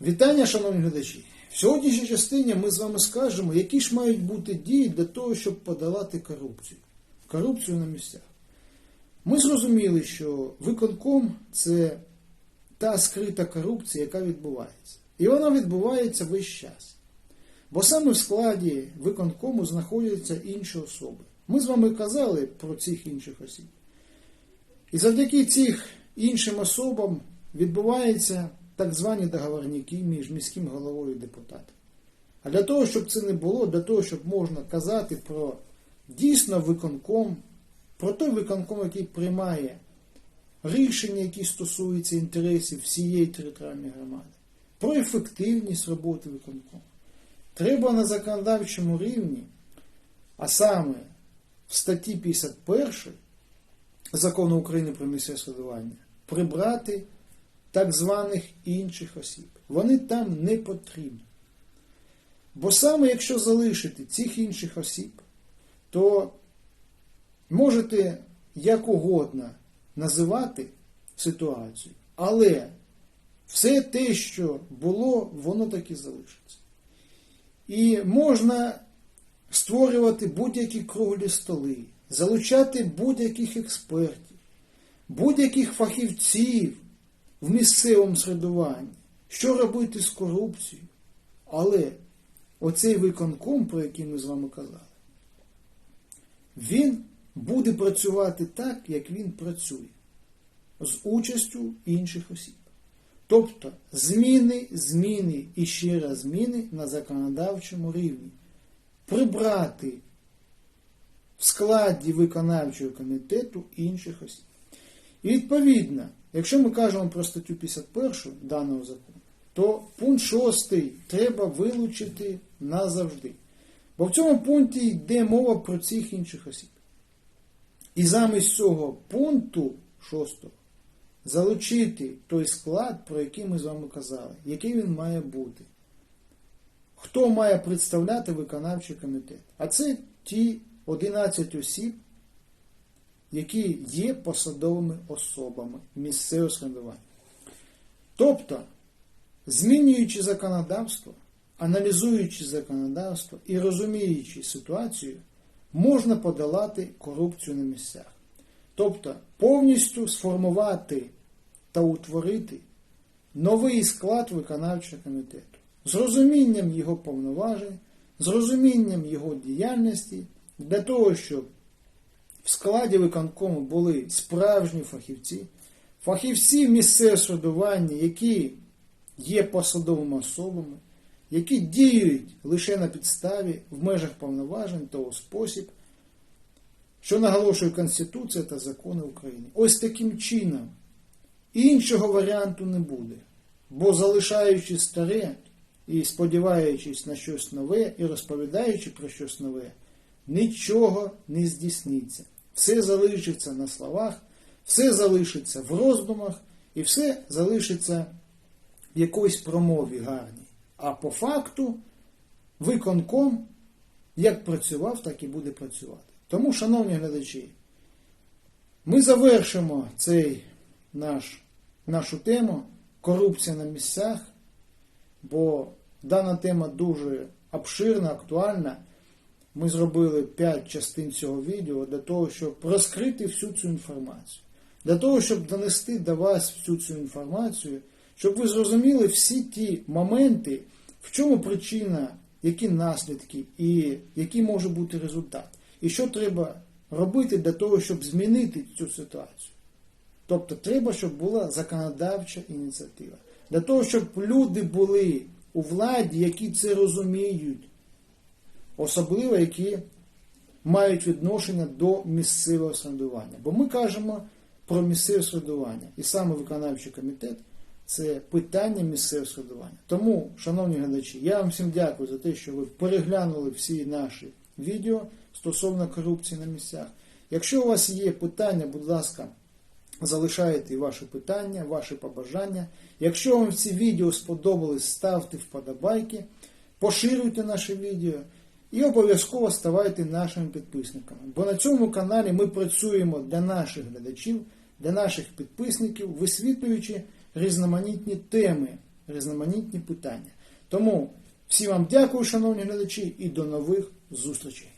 Вітання, шановні глядачі! В сьогоднішній частині ми з вами скажемо, які ж мають бути дії для того, щоб подолати корупцію. Корупцію на місцях. Ми зрозуміли, що виконком це та скрита корупція, яка відбувається. І вона відбувається весь час. Бо саме в складі виконкому знаходяться інші особи. Ми з вами казали про цих інших осіб. І завдяки цих іншим особам відбуваються так звані договорники між міським головою і депутатом. А для того, щоб це не було, для того, щоб можна казати про дійсно виконком, про той виконком, який приймає рішення, які стосуються інтересів всієї територіальної громади, про ефективність роботи виконкому. Треба на законодавчому рівні, а саме в статті 51 закону України про місцеве самоврядування, прибрати так званих інших осіб. Вони там не потрібні. Бо саме якщо залишити цих інших осіб, то можете як угодно називати ситуацію, але все те, що було, воно так і залишиться. І можна створювати будь-які круглі столи, залучати будь-яких експертів, будь-яких фахівців в місцевому середуванні, що робити з корупцією. Але оцей виконком, про який ми з вами казали, він буде працювати так, як він працює, з участю інших осіб. Тобто зміни, зміни і ще раз зміни на законодавчому рівні. Прибрати в складі виконавчого комітету інших осіб. І відповідно, якщо ми кажемо про статтю 51 даного закону, то пункт 6 треба вилучити назавжди. Бо в цьому пункті йде мова про цих інших осіб. І замість цього пункту 6 залучити той склад, про який ми з вами казали, який він має бути. Хто має представляти виконавчий комітет? А це ті 11 осіб, які є посадовими особами місцевого самоврядування. Тобто, змінюючи законодавство, аналізуючи законодавство і розуміючи ситуацію, можна подолати корупцію на місцях. Тобто повністю сформувати та утворити новий склад виконавчого комітету з розумінням його повноважень, з розумінням його діяльності, для того, щоб в складі виконкому були справжні фахівці, фахівці місцевого середування, які є посадовими особами, які діють лише на підставі в межах повноважень того спосіб, що наголошує Конституція та закони України. Ось таким чином іншого варіанту не буде. Бо залишаючи старе і сподіваючись на щось нове і розповідаючи про щось нове, нічого не здійсниться. Все залишиться на словах, все залишиться в роздумах і все залишиться в якоїсь промові гарній. А по факту виконком як працював, так і буде працювати. Тому, шановні глядачі, ми завершимо цей наш, нашу тему корупція на місцях, бо дана тема дуже обширна, актуальна. Ми зробили 5 частин цього відео для того, щоб розкрити всю цю інформацію, для того, щоб донести до вас всю цю інформацію, щоб ви зрозуміли всі ті моменти, в чому причина, які наслідки і який може бути результат. І що треба робити для того, щоб змінити цю ситуацію. Тобто треба, щоб була законодавча ініціатива. Для того, щоб люди були у владі, які це розуміють, особливо які мають відношення до місцевого самоврядування. Бо ми кажемо про місцеве самоврядування. І саме виконавчий комітет це питання місцевого самоврядування. Тому, шановні глядачі, я вам всім дякую за те, що ви переглянули всі наші відео стосовно корупції на місцях. Якщо у вас є питання, будь ласка, залишайте ваші питання, ваші побажання. Якщо вам ці відео сподобались, ставте вподобайки, поширюйте наше відео і обов'язково ставайте нашими підписниками. Бо на цьому каналі ми працюємо для наших глядачів, для наших підписників, висвітлюючи різноманітні теми різноманітні питання. Тому всім вам дякую, шановні глядачі, і до нових зустрічей.